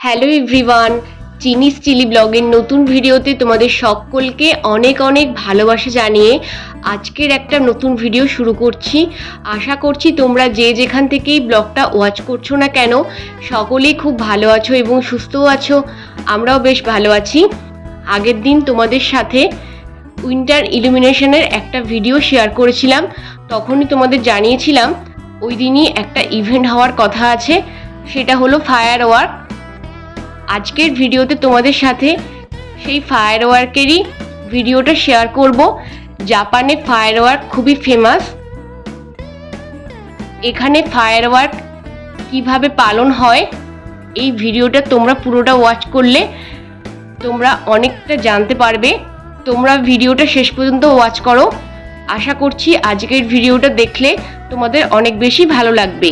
Hello everyone চিনিস chilli ব্লগের নতুন ভিডিওতে তোমাদের সকলকে অনেক অনেক ভালোবাসা জানিয়ে আজকের একটা নতুন ভিডিও শুরু করছি। আশা করছি তোমরা যে যেখান থেকেই ব্লগটা ওয়াচ করছ না কেন, সকলেই খুব ভালো আছো এবং সুস্থও আছো, আমরাও বেশ ভালো আছি। আগের দিন তোমাদের সাথে উইন্টার ইলুমিনেশনের একটা ভিডিও শেয়ার করেছিলাম, তখনই তোমাদের জানিয়েছিলাম, ওই দিনই একটা ইভেন্ট হওয়ার কথা আছে, সেটা হলো ফায়ার ওয়ার্ক আজকের ভিডিওতে তোমাদের সাথে সেই ফায়ার ওয়ার্কেরই ভিডিওটা শেয়ার করব। জাপানে ফায়ার ওয়ার্ক খুবই ফেমাস এখানে ফায়ার ওয়ার্ক কীভাবে পালন হয়, এই ভিডিওটা তোমরা পুরোটা ওয়াচ করলে তোমরা অনেকটা জানতে পারবে। তোমরা ভিডিওটা শেষ পর্যন্ত ওয়াচ করো। আশা করছি আজকের ভিডিওটা দেখলে তোমাদের অনেক বেশি ভালো লাগবে।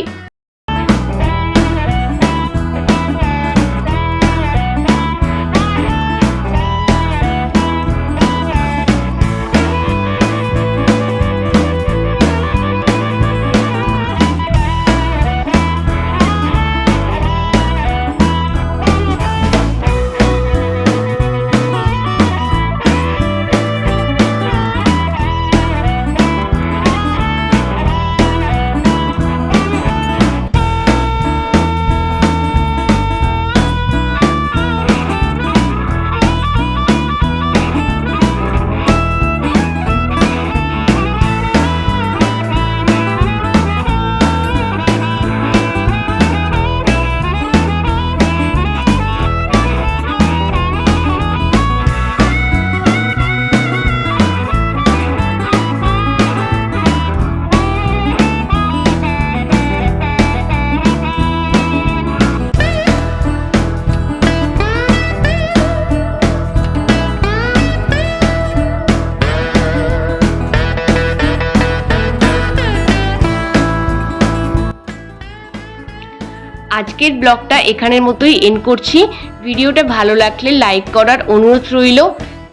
আজকের ব্লগটা এখানের মতোই এন্ড করছি। ভিডিওটা ভালো লাগলে লাইক করার অনুরোধ রইল।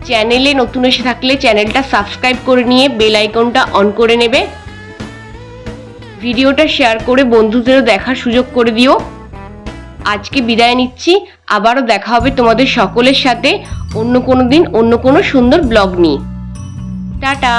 চ্যানেলে নতুন এসে থাকলে চ্যানেলটা সাবস্ক্রাইব করে নিয়ে বেল আইকনটা অন করে নেবে। ভিডিওটা শেয়ার করে বন্ধুদেরও দেখার সুযোগ করে দিও। আজকে বিদায় নিচ্ছি। আবারও দেখা হবে তোমাদের সকলের সাথে অন্য কোনো দিন, অন্য কোনো সুন্দর ব্লগ নিয়ে। টাটা!